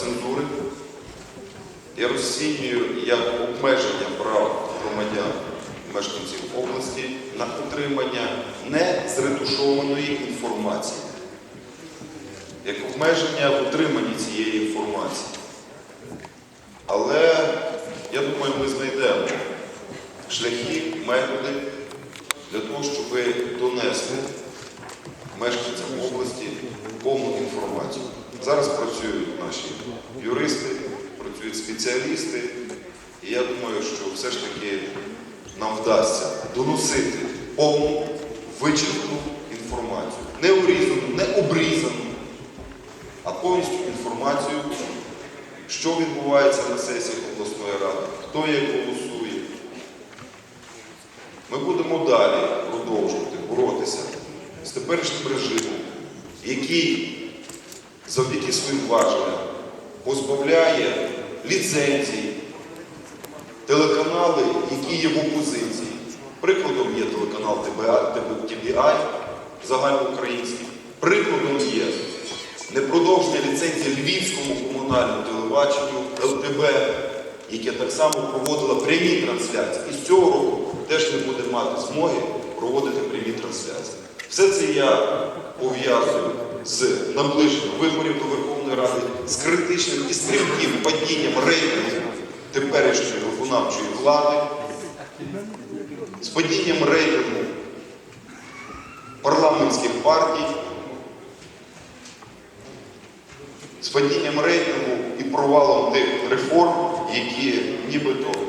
цензури. Я розцінюю як обмеження прав громадян мешканців області на отримання не зретушованої інформації, як обмеження в отриманні цієї інформації. Але я думаю, ми знайдемо шляхи, методи для того, щоб донести мешканцям області повну інформацію. Зараз працюють наші юристи, працюють спеціалісти, і я думаю, що все ж таки нам вдасться доносити повну вичерпну інформацію. Не урізану, не обрізану, а повністю інформацію, що відбувається на сесіях обласної ради, хто як голосує. Ми будемо далі продовжувати боротися з теперішнім режимом, який завдяки своїм важелям позбавляє ліцензій телеканали, які є в опозиції. Прикладом є телеканал TBI, загальноукраїнський. Прикладом є непродовження ліцензії Львівському комунальному телебаченню ЛТБ, яке так само проводило прямі трансляції. І з цього року теж не буде мати змоги проводити прямі трансляції. Все це я пов'язую з наближенням виборів до Верховної Ради, з критичним і стрімким падінням рейтингу теперішньої виконавчої влади, з падінням рейтингу парламентських партій, з падінням рейтингу і провалом тих реформ, які нібито